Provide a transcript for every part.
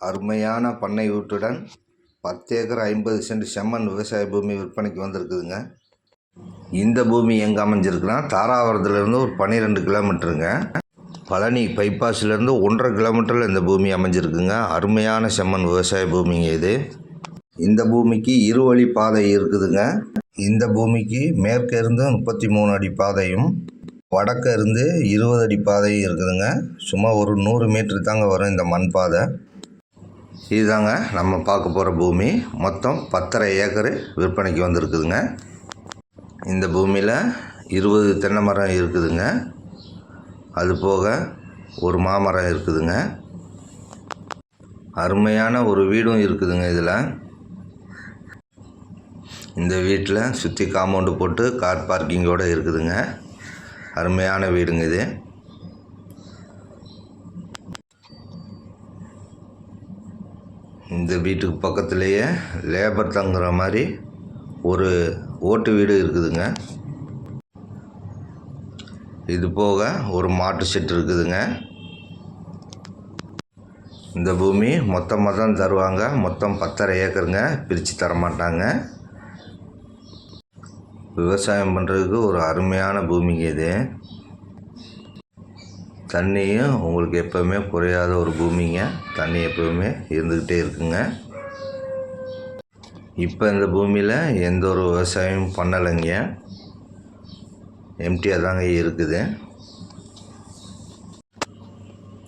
அருமையான பண்ணை வீட்டுடன் பத்து ஏக்கர் ஐம்பது சென்ட் செம்மண் விவசாய பூமி விற்பனைக்கு வந்திருக்குதுங்க. இந்த பூமி எங்கே அமைஞ்சிருக்குன்னா தாராபுரத்துலேருந்து ஒரு பன்னிரெண்டு கிலோமீட்டருங்க. பழனி பைபாஸ்லேருந்து ஒன்றரை கிலோமீட்டரில் இந்த பூமி அமைஞ்சிருக்குங்க. அருமையான செம்மண் விவசாய பூமிங்க இது. இந்த பூமிக்கு இருவழி பாதை இருக்குதுங்க. இந்த பூமிக்கு மேற்கே இருந்து முப்பத்தி மூணு அடி பாதையும் வடக்கே இருந்து இருபது அடி பாதையும் இருக்குதுங்க. சும்மா ஒரு நூறு மீட்ரு தாங்க வரும் இந்த மண் பாதை. இதுதாங்க நம்ம பார்க்க போகிற பூமி. மொத்தம் பத்தரை ஏக்கரு விற்பனைக்கு வந்திருக்குதுங்க. இந்த பூமியில் இருபது தென்னை மரம் இருக்குதுங்க. அது போக ஒரு மாமரம் இருக்குதுங்க. அருமையான ஒரு வீடும் இருக்குதுங்க இதில். இந்த வீட்டில் சுற்றி காம்பவுண்டு போட்டு கார் பார்க்கிங்கோடு இருக்குதுங்க. அருமையான வீடுங்க இது. இந்த வீட்டுக்கு பக்கத்துலேயே லேபர் தங்குற மாதிரி ஒரு ஓட்டு வீடு இருக்குதுங்க. இது போக ஒரு மாட்டு செட்டு இருக்குதுங்க. இந்த பூமி மொத்தமாக தான் தருவாங்க. மொத்தம் பத்தரை ஏக்கருங்க. பிரித்து தர மாட்டாங்க விவசாயம் பண்ணுறதுக்கு ஒரு அருமையான பூமிங்க இது. தண்ணியும் உங்களுக்கு எப்போவுமே குறையாத ஒரு பூமிங்க. தண்ணி எப்போவுமே இருந்துக்கிட்டே இருக்குங்க. இப்போ இந்த பூமியில் எந்த ஒரு விவசாயமும் பண்ணலைங்க. எம்டியாக தாங்க இருக்குது.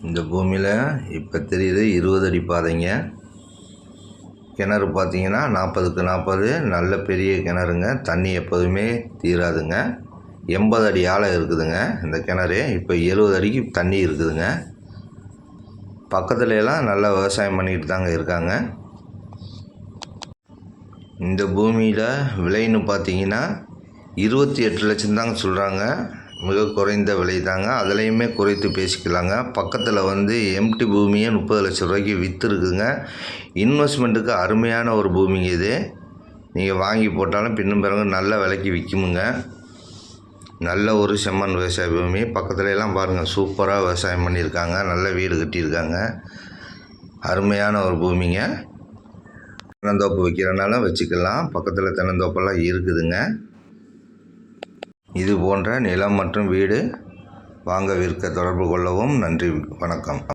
இந்த பூமியில் இப்போ தெரியுது இருபது அடி பாதைங்க. கிணறு பார்த்தீங்கன்னா நாற்பதுக்கு நாற்பது நல்ல பெரிய கிணறுங்க. தண்ணி எப்போதுமே தீராதுங்க. எண்பது அடி ஆழம் இருக்குதுங்க. இந்த கிணறு இப்போ எழுபது அடிக்கு தண்ணி இருக்குதுங்க. பக்கத்துல எல்லாம் நல்லா விவசாயம் பண்ணிட்டு தாங்க இருக்காங்க. இந்த பூமியில் விலைன்னு பார்த்தீங்கன்னா இருபத்தி எட்டு லட்சம் தாங்க சொல்கிறாங்க மிக குறைந்த விலை தாங்க. அதுலேயுமே குறைத்து பேசிக்கலாங்க. பக்கத்தில் வந்து எம்டி பூமியே முப்பது லட்ச ரூபாய்க்கு விற்றுருக்குங்க இன்வெஸ்ட்மெண்ட்டுக்கு அருமையான ஒரு பூமிங்க இது. நீங்கள் வாங்கி போட்டாலும் பின்னும் பிறகு நல்ல விலைக்கு விற்குமுங்க நல்ல ஒரு செம்மண் விவசாய பூமி. பக்கத்துலலாம் பாருங்கள் சூப்பராக விவசாயம் பண்ணியிருக்காங்க. நல்ல வீடு கட்டியிருக்காங்க. அருமையான ஒரு பூமிங்க. தென்னந்தோப்பு வைக்கிறனாலும் வச்சுக்கலாம். பக்கத்தில் தென்னந்தோப்பெல்லாம் இருக்குதுங்க. இது போன்ற நிலம் மற்றும் வீடு வாங்க விற்க தொடர்பு கொள்ளவும் நன்றி வணக்கம்.